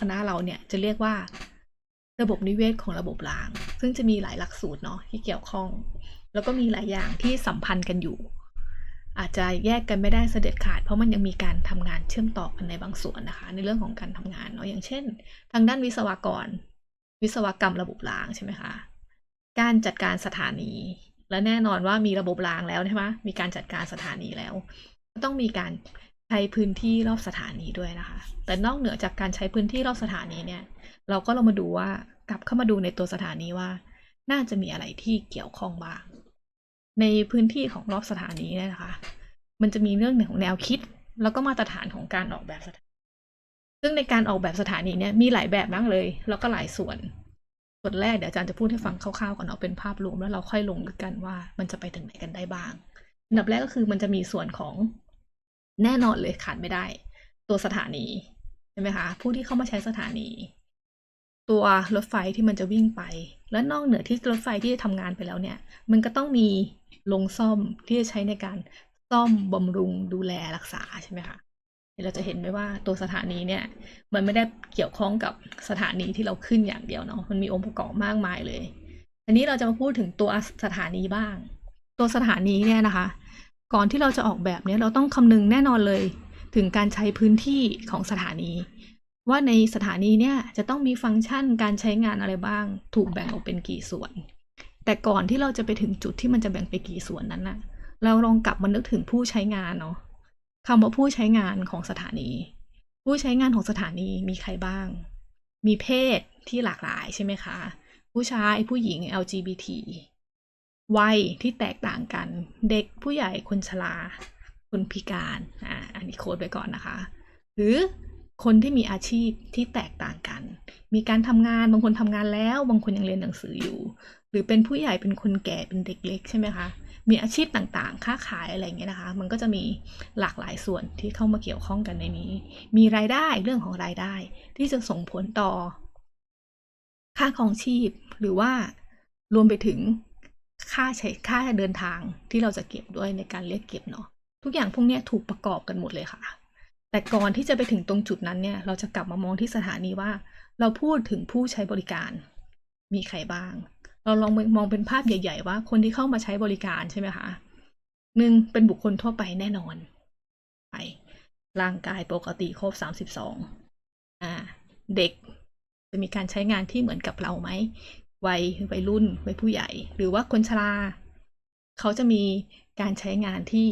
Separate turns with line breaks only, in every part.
คณะเราเนี่ยจะเรียกว่าระบบนิเวศของระบบราง ซึ่งจะมีหลายหลักสูตรเนาะที่เกี่ยวข้อง แล้วก็มีหลายอย่างที่สัมพันธ์กันอยู่ อาจจะแยกกันไม่ได้เสด็จขาด เพราะมันยังมีการทำงานเชื่อมต่อกันในบางส่วนนะคะ ในเรื่องของการทำงานเนาะอย่างเช่น ทางด้านวิศวกร วิศวกรรมระบบรางใช่ไหมคะการจัดการสถานี และแน่นอนว่ามีระบบรางแล้วใช่ไหมมีการจัดการสถานีแล้ว ก็ต้องมีการ ใช้พื้นที่รอบสถานีด้วยนะคะ แต่นอกเหนือจากการใช้พื้นที่รอบสถานีเนี่ย เราก็ลองมาดูว่ากลับเข้ามาดูในตัวสถานีว่า น่าจะมีอะไรที่เกี่ยวข้องบ้าง ในพื้นที่ของรอบสถานีเนี่ยนะคะ มันจะมีเรื่องของแนวคิด แล้วก็มาตรฐานของการออกแบบสถานี ซึ่งในการออกแบบสถานีเนี่ยมีหลายแบบมากเลย แล้วก็หลายส่วน ส่วนแรกเดี๋ยวอาจารย์จะพูดให้ฟังคร่าวๆก่อนเนาะเป็นภาพรวมแล้วเราค่อยลงกันว่ามันจะไปถึงไหนกันได้บ้าง อันดับแรกก็คือมันจะมีส่วนของ แน่นอนเลยขาดไม่ได้ ตัวสถานีใช่ไหมคะผู้ที่เข้ามาใช้สถานี ตัวรถไฟที่มันจะวิ่งไป และนอกเหนือที่รถไฟที่จะทำงานไปแล้วเนี่ย มันก็ต้องมีลงซ่อมที่จะใช้ในการซ่อมบำรุงดูแลรักษาใช่ไหมคะเดี๋ยวเราจะเห็นไหมว่าตัวสถานีเนี่ย มันไม่ได้เกี่ยวข้องกับสถานีที่เราขึ้นอย่างเดียวเนาะมันมีองค์ประกอบมากมายเลยอันนี้เราจะมาพูดถึงตัวสถานีบ้าง ตัวสถานีเนี่ยนะคะ ก่อนที่เราจะออกแบบเนี่ยเราต้องคำนึงแน่นอนเลย ถึงการใช้พื้นที่ของสถานี ว่าในสถานีเนี่ยจะต้องมีฟังก์ชันการใช้งานอะไรบ้าง ถูกแบ่งออกเป็นกี่ส่วน แต่ก่อนที่เราจะไปถึงจุดที่มันจะแบ่งไปกี่ส่วนนั้นน่ะ เราลองกลับมานึกถึงผู้ใช้งานเนาะคำว่าผู้ใช้งานของสถานี ผู้ใช้งานของสถานีมีใครบ้าง มีเพศที่หลากหลายใช่ไหมคะ ผู้ชายผู้หญิง LGBT วัยที่แตกต่างกัน เด็กผู้ใหญ่คนชราคนพิการอ่าอันนี้โค้ดไปก่อนนะคะ หรือคนที่มีอาชีพที่แตกต่างกัน มีการทำงานบางคนทำงานแล้ว บางคนยังเรียนหนังสืออยู่ หรือเป็นผู้ใหญ่เป็นคนแก่เป็นเด็กเล็กใช่ไหมคะมีอาชีพต่างๆ ค้าขายอะไรอย่างเงี้ยนะคะ มันก็จะมีหลากหลายส่วนที่เข้ามาเกี่ยวข้องกันในนี้ มีรายได้เรื่องของรายได้ ที่จะส่งผลต่อ ค่าครองชีพหรือว่ารวมไปถึง ค่าใช้ค่าเดินทางที่เราจะเก็บด้วยในการเรียกเก็บเนาะทุกอย่างพวกนี้ถูกประกอบกันหมดเลยค่ะ แต่ก่อนที่จะไปถึงตรงจุดนั้นเนี่ย เราจะกลับมามองที่สถานีว่า เราพูดถึงผู้ใช้บริการ มีใครบ้าง เราลองมองเป็นภาพใหญ่ ๆ ว่าคนที่เข้ามาใช้บริการใช่ไหมคะหนึ่งเป็นบุคคลทั่วไปแน่นอนไปร่างกายปกติครบสามสิบสองอ่าเด็กจะมีการใช้งานที่เหมือนกับเราไหม วัยวัยรุ่นวัยผู้ใหญ่ หรือว่าคนชรา เขาจะมีการใช้งานที่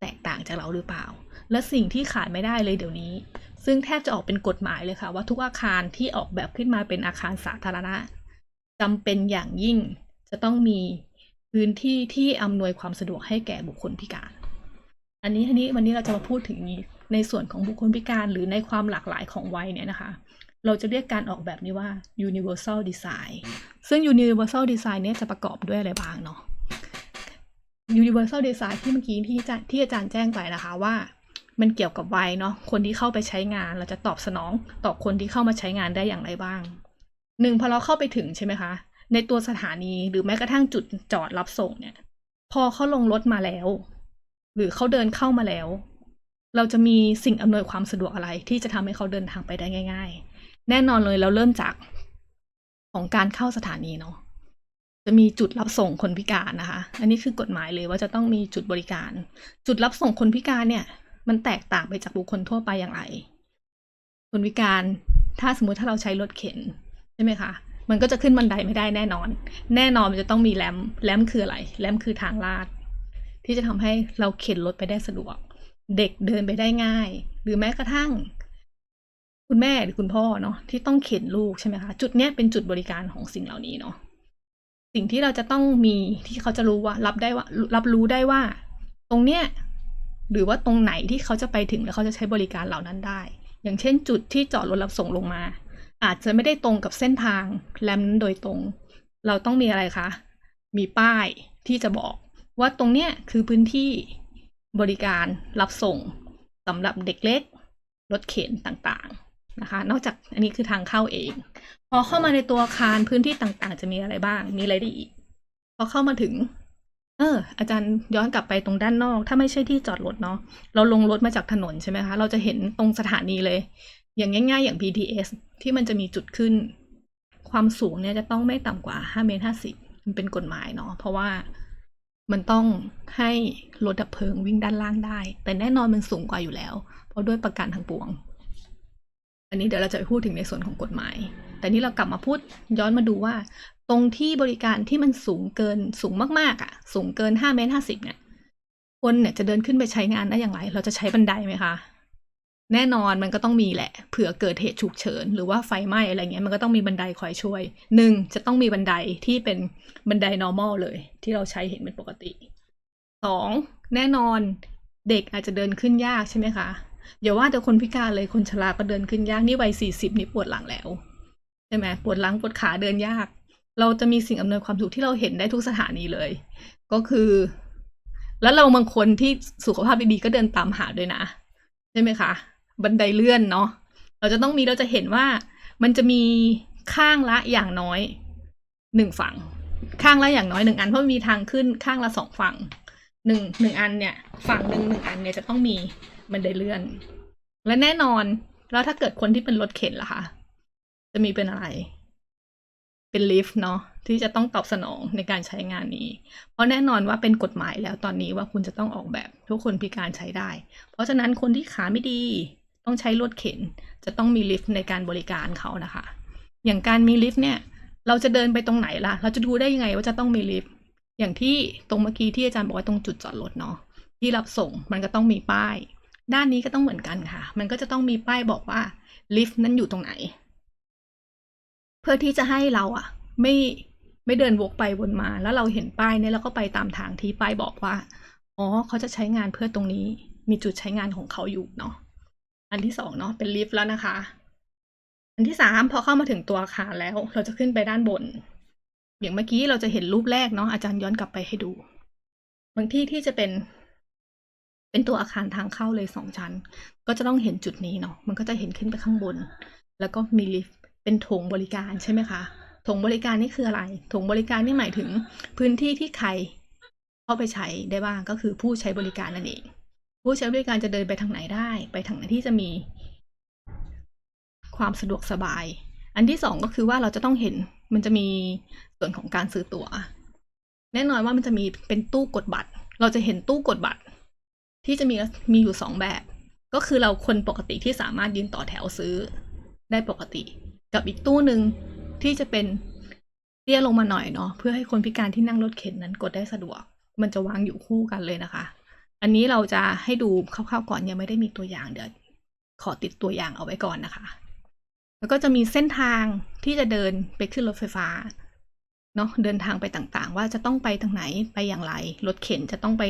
แตกต่างจากเราหรือเปล่า และสิ่งที่ขาดไม่ได้เลยเดี๋ยวนี้ ซึ่งแทบจะออกเป็นกฎหมายเลยค่ะ ว่าทุกอาคารที่ออกแบบขึ้นมาเป็นอาคารสาธารณะจำเป็นอย่างยิ่งจะต้องมีพื้นที่ที่อำนวยความสะดวกให้แก่บุคคลพิการ อันนี้ทีนี้วันนี้เราจะมาพูดถึงในส่วนของบุคคลพิการหรือในความหลากหลายของวัยเนี่ยนะคะ เราจะเรียกการออกแบบนี้ว่า universal design ซึ่ง universal design เนี่ยจะประกอบด้วยอะไรบ้างเนาะ universal design ที่เมื่อกี้ที่อาจารย์ที่อาจารย์แจ้งไปนะคะว่า มันเกี่ยวกับวัยเนาะ คนที่เข้าไปใช้งาน เราจะตอบสนองต่อคนที่เข้ามาใช้งานได้อย่างไรบ้างหนึ่งพอเราเข้าไปถึงใช่ไหมคะ ในตัวสถานีหรือแม้กระทั่งจุดจอดรับส่งเนี่ย พอเขาลงรถมาแล้ว หรือเขาเดินเข้ามาแล้ว เราจะมีสิ่งอำนวยความสะดวกอะไรที่จะทำให้เขาเดินทางไปได้ง่าย ๆ แน่นอนเลยเราเริ่มจากของการเข้าสถานีเนาะจะมีจุดรับส่งคนพิการนะคะ อันนี้คือกฎหมายเลยว่าจะต้องมีจุดบริการ จุดรับส่งคนพิการเนี่ย มันแตกต่างไปจากบุคคลทั่วไปอย่างไร คนพิการถ้าสมมติถ้าเราใช้รถเข็นใช่ไหมคะ มันก็จะขึ้นบันไดไม่ได้แน่นอน แน่นอนมันจะต้องมีแรมแรมคืออะไรแรมคือทางลาด ที่จะทำให้เราเข็นรถไปได้สะดวก เด็กเดินไปได้ง่าย หรือแม้กระทั่ง คุณแม่หรือคุณพ่อเนาะที่ต้องเข็นลูกใช่ไหมคะจุดเนี้ยเป็นจุดบริการของสิ่งเหล่านี้เนาะสิ่งที่เราจะต้องมีที่เขาจะรู้ว่ารับได้ว่ารับรู้ได้ว่า ตรงเนี้ยหรือว่าตรงไหนที่เขาจะไปถึงแล้วเขาจะใช้บริการเหล่านั้นได้ อย่างเช่น จุดที่จอดรถรับส่งลงมา อาจจะไม่ได้ตรงกับเส้นทางแรมนั้นโดยตรง เราต้องมีอะไรคะมีป้ายที่จะบอกว่าตรงเนี้ยคือพื้นที่บริการรับส่งสำหรับเด็กเล็กรถเข็นต่างๆ นะคะ นอกจากอันนี้คือทางเข้าเอง พอเข้ามาในตัวอาคารพื้นที่ต่างๆ จะมีอะไรบ้าง มีอะไรได้อีก พอเข้ามาถึง เออ อาจารย์ย้อนกลับไปตรงด้านนอก ถ้าไม่ใช่ที่จอดรถเนาะ เราลงรถมาจากถนนใช่ไหมคะ เราจะเห็นตรงสถานีเลย อย่างง่าย ๆ อย่าง BTS ที่มันจะมีจุดขึ้น ความสูงเนี่ยจะต้องไม่ต่ำกว่า5เมตร50มันเป็นกฎหมายเนาะ เพราะว่ามันต้องให้รถดับเพลิงวิ่งด้านล่างได้ แต่แน่นอนมันสูงกว่าอยู่แล้ว เพราะด้วยประกันทางปวง อันนี้เดี๋ยวเราจะไปพูดถึงในส่วนของกฎหมาย แต่นี่เรากลับมาพูดย้อนมาดูว่า ตรงที่บริการที่มันสูงเกินสูงมากๆอะ่ะ สูงเกิน5เมตร50เนี่ยคนเนี่ยจะเดินขึ้นไปใช้งานได้อย่างไร เราจะใช้บันไดไหมคะ แน่นอนมันก็ต้องมีแหละ เผื่อเกิดเหตุฉุกเฉิน หรือว่าไฟไหม้อะไรเงี้ย มันก็ต้องมีบันไดคอยช่วย หนึ่งจะต้องมีบันไดที่เป็นบันได normal เลย ที่เราใช้เห็นเป็นปกติสองแน่นอนเด็กอาจจะเดินขึ้นยากใช่ไหมคะ อย่าว่าแต่คนพิการเลยคนชราก็เดินขึ้นยากนี่วัยสี่สิบนี่ปวดหลังแล้วใช่ไหมปวดหลังปวดขาเดินยาก เราจะมีสิ่งอำนวยความสะดวกที่เราเห็นได้ทุกสถานีเลย ก็คือ แล้วเราบางคนที่สุขภาพดีๆก็เดินตามหาด้วยนะใช่ไหมคะ บันไดเลื่อนเนาะเราจะต้องมีเราจะเห็นว่ามันจะมีข้างละอย่างน้อยหนึ่งฝั่ง ข้างละอย่างน้อยหนึ่งอันเพราะมีทางขึ้นข้างละสองฝั่ง หนึ่งหนึ่งอันเนี่ยฝั่งหนึ่งหนึ่งอันเนี่ยจะต้องมีบันไดเลื่อน และแน่นอน แล้วถ้าเกิดคนที่เป็นรถเข็นล่ะคะจะมีเป็นอะไร เป็นลิฟต์เนาะที่จะต้องตอบสนองในการใช้งานนี้ เพราะแน่นอนว่าเป็นกฎหมายแล้วตอนนี้ว่าคุณจะต้องออกแบบทุกคนพิการใช้ได้ เพราะฉะนั้นคนที่ขาไม่ดีต้องใช้รถเข็น จะต้องมีลิฟต์ในการบริการเขานะคะ อย่างการมีลิฟต์เนี่ย เราจะเดินไปตรงไหนล่ะ เราจะดูได้ยังไงว่าจะต้องมีลิฟต์ อย่างที่ตรงเมื่อกี้ที่อาจารย์บอกว่าตรงจุดจอดรถเนาะที่รับส่งมันก็ต้องมีป้าย ด้านนี้ก็ต้องเหมือนกันค่ะ มันก็จะต้องมีป้ายบอกว่าลิฟต์นั้นอยู่ตรงไหน เพื่อที่จะให้เราอะไม่ไม่เดินวกไปวนมา แล้วเราเห็นป้ายเนี่ยเราก็ไปตามทางที่ป้ายบอกว่าอ๋อเขาจะใช้งานเพื่อตรงนี้ มีจุดใช้งานของเขาอยู่เนาะอันที่สองเนาะเป็นลิฟต์แล้วนะคะ อันที่สามพอเข้ามาถึงตัวอาคารแล้ว เราจะขึ้นไปด้านบน อย่างเมื่อกี้เราจะเห็นรูปแรกเนาะอาจารย์ย้อนกลับไปให้ดู บางที่ที่จะเป็น เป็นตัวอาคารทางเข้าเลยสองชั้น ก็จะต้องเห็นจุดนี้เนาะมันก็จะเห็นขึ้นไปข้างบน แล้วก็มีลิฟต์เป็นโถงบริการใช่ไหมคะถงบริการนี่คืออะไรถงบริการนี่หมายถึงพื้นที่ที่ใครเข้าไปใช้ได้บ้างก็คือผู้ใช้บริการนั่นเอง ผู้ใช้บริการจะเดินไปทางไหนได้ ไปทางไหนที่จะมี ความสะดวกสบาย อันที่สองก็คือว่าเราจะต้องเห็นมันจะมี ส่วนของการซื้อตั๋ว แน่นอนว่ามันจะมีเป็นตู้กดบัตร เราจะเห็นตู้กดบัตร ที่จะมีมีอยู่สองแบบ ก็คือเราคนปกติที่สามารถยืนต่อแถวซื้อได้ปกติ กับอีกตู้หนึ่งที่จะเป็นเตี้ยลงมาหน่อยเนาะเพื่อให้คนพิการที่นั่งรถเข็นนั้นกดได้สะดวก มันจะวางอยู่คู่กันเลยนะคะ อันนี้เราจะให้ดูคร่าวๆก่อนยังไม่ได้มีตัวอย่างเดี๋ยวขอติดตัวอย่างเอาไว้ก่อนนะคะ แล้วก็จะมีเส้นทางที่จะเดินไปขึ้นรถไฟฟ้า เนาะเดินทางไปต่างๆ ว่าจะต้องไปทางไหนไปอย่างไรรถเข็นจะต้องไป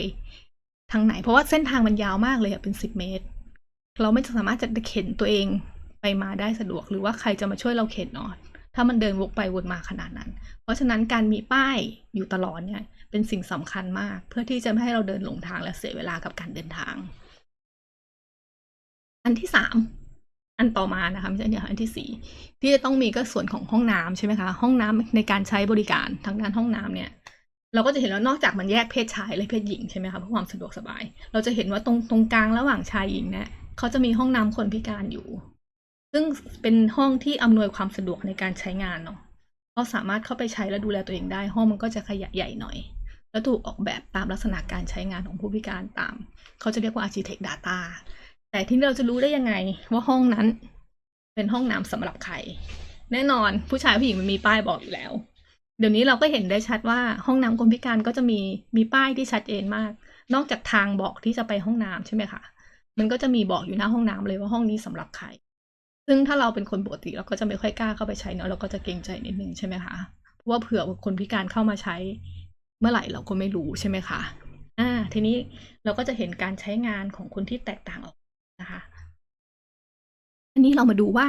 ทางไหน เพราะว่าเส้นทางมันยาวมากเลยอะเป็นสิบเมตร เราไม่สามารถจะเข็นตัวเองไปมาได้สะดวก หรือว่าใครจะมาช่วยเราเข็นเนาะถ้ามันเดินวกไปวนมาขนาดนั้น เพราะฉะนั้นการมีป้ายอยู่ตลอดเนี่ยเป็นสิ่งสำคัญมาก เพื่อที่จะไม่ให้เราเดินหลงทางและเสียเวลากับการเดินทาง อันที่สาม อันต่อมานะคะไม่ใช่เดี๋ยวอันที่สีที่จะต้องมีก็ส่วนของห้องน้ำใช่ไหมคะห้องน้ำในการใช้บริการทางด้านห้องน้ำเนี่ยเราก็จะเห็นว่านอกจากมันแยกเพศชายและเพศหญิงใช่ไหมคะเพื่อความสะดวกสบาย เราจะเห็นว่าตรงตรงกลางระหว่างชายหญิงเนี่ยเขาจะมีห้องน้ำคนพิการอยู่ ซึ่งเป็นห้องที่อำนวยความสะดวกในการใช้งานเนาะเราสามารถเข้าไปใช้และดูแลตัวเองได้ ห้องมันก็จะขยายใหญ่หน่อย แล้วถูกออกแบบตามลักษณะการใช้งานของผู้พิการตาม เขาจะเรียกว่า architect data แต่ที่เราจะรู้ได้ยังไงว่าห้องนั้น เป็นห้องน้ำสำหรับใคร แน่นอนผู้ชายผู้หญิงมันมีป้ายบอกอยู่แล้ว เดี๋ยวนี้เราก็เห็นได้ชัดว่าห้องน้ำคนพิการก็จะมีมีป้ายที่ชัดเจนมาก นอกจากทางบอกที่จะไปห้องน้ำใช่ไหมคะมันก็จะมีบอกอยู่หน้าห้องน้ำเลยว่าห้องนี้สำหรับใคร ซึ่งถ้าเราเป็นคนปกติเราก็จะไม่ค่อยกล้าเข้าไปใช้เนาะเราก็จะเกรงใจนิดนึงใช่ไหมคะเพราะว่าเผื่อคนพิการเข้ามาใช้ เมื่อไหร่เราก็ไม่รู้ใช่ไหมคะอ่าทีนี้เราก็จะเห็นการใช้งานของคนที่แตกต่างออก นะคะ อันนี้เรามาดูว่า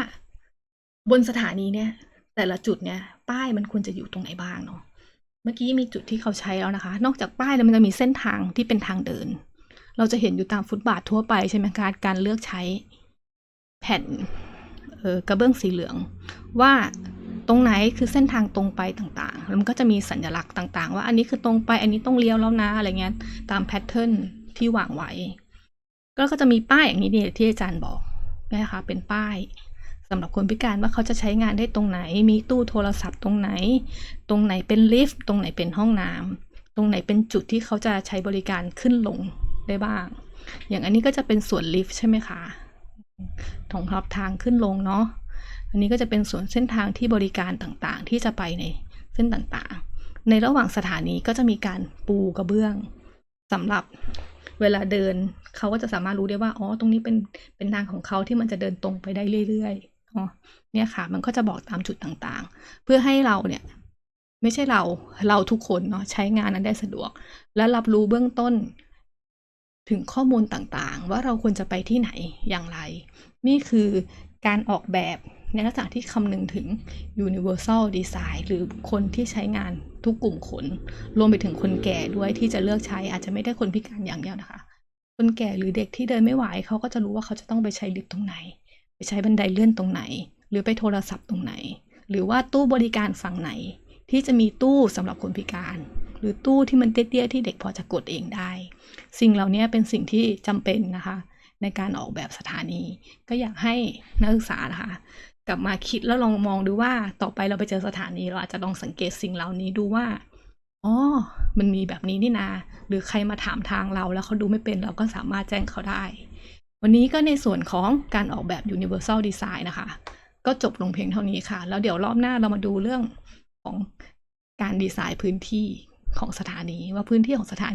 บนสถานีเนี่ย แต่ละจุดเนี่ย ป้ายมันควรจะอยู่ตรงไหนบ้างเนาะเมื่อกี้มีจุดที่เขาใช้แล้วนะคะ นอกจากป้ายแล้วมันจะมีเส้นทางที่เป็นทางเดิน เราจะเห็นอยู่ตามฟุตบาททั่วไปใช่ไหมคะการเลือกใช้แผ่นออกระเบื้องสีเหลือง ว่าตรงไหนคือเส้นทางตรงไปต่างๆ แล้วมันก็จะมีสัญลักษณ์ต่าง ๆ ว่าอันนี้คือตรงไปอันนี้ต้องเลี้ยวแล้วนะอะไรเงี้ยตามแพทเทิร์นที่วางไว้ ก็ก็จะมีป้ายอย่างนี้เนี่ยที่อาจารย์บอกนะคะเป็นป้ายสำหรับคนพิการว่าเขาจะใช้งานได้ตรงไหน มีตู้โทรศัพท์ตรงไหน ตรงไหนเป็นลิฟต์ตรงไหนเป็นห้องน้ำตรงไหนเป็นจุดที่เขาจะใช้บริการขึ้นลงได้บ้าง อย่างอันนี้ก็จะเป็นส่วนลิฟต์ใช่ไหมคะของรับทางขึ้นลงเนาะอันนี้ก็จะเป็นส่วนเส้นทางที่บริการต่างๆ ที่จะไปในเส้นต่างๆ ในระหว่างสถานีก็จะมีการปูกระเบื้องสำหรับ เวลาเดินเขาก็จะสามารถรู้ได้ว่าอ๋อตรงนี้เป็นเป็นทางของเขาที่มันจะเดินตรงไปได้เรื่อยๆอ๋อเนี่ยค่ะ มันก็จะบอกตามจุดต่างๆ เพื่อให้เราเนี่ยไม่ใช่เราเราทุกคนเนาะใช้งานนั้นได้สะดวก และรับรู้เบื้องต้น ถึงข้อมูลต่างๆ ว่าเราควรจะไปที่ไหนอย่างไร นี่คือการออกแบบ ในลักษณะที่คำนึงถึง universal design หรือคนที่ใช้งานทุกกลุ่มคน รวมไปถึงคนแก่ด้วยที่จะเลือกใช้อาจจะไม่ได้คนพิการอย่างเดียวนะคะ คนแก่หรือเด็กที่เดินไม่ไหวเขาก็จะรู้ว่าเขาจะต้องไปใช้ลิฟต์ตรงไหน ไปใช้บันไดเลื่อนตรงไหน หรือไปโทรศัพท์ตรงไหน หรือว่าตู้บริการฝั่งไหน ที่จะมีตู้สำหรับคนพิการ หรือตู้ที่มันเตี้ยๆที่เด็กพอจะกดเองได้ สิ่งเหล่านี้เป็นสิ่งที่จำเป็นนะคะในการออกแบบสถานี ก็อยากให้นักศึกษานะคะ กลับมาคิดแล้วลองมองดูว่าต่อไปเราไปเจอสถานีเราอาจจะลองสังเกตสิ่งเหล่านี้ดูว่าอ๋อมันมีแบบนี้นี่นา หรือใครมาถามทางเราแล้วเขาดูไม่เป็นเราก็สามารถแจ้งเขาได้ วันนี้ก็ในส่วนของการออกแบบ universal design นะคะ ก็จบลงเพียงเท่านี้ค่ะ แล้วเดี๋ยวรอบหน้าเรามาดูเรื่องของการดีไซน์พื้นที่ของสถานีว่าพื้นที่ของสถานี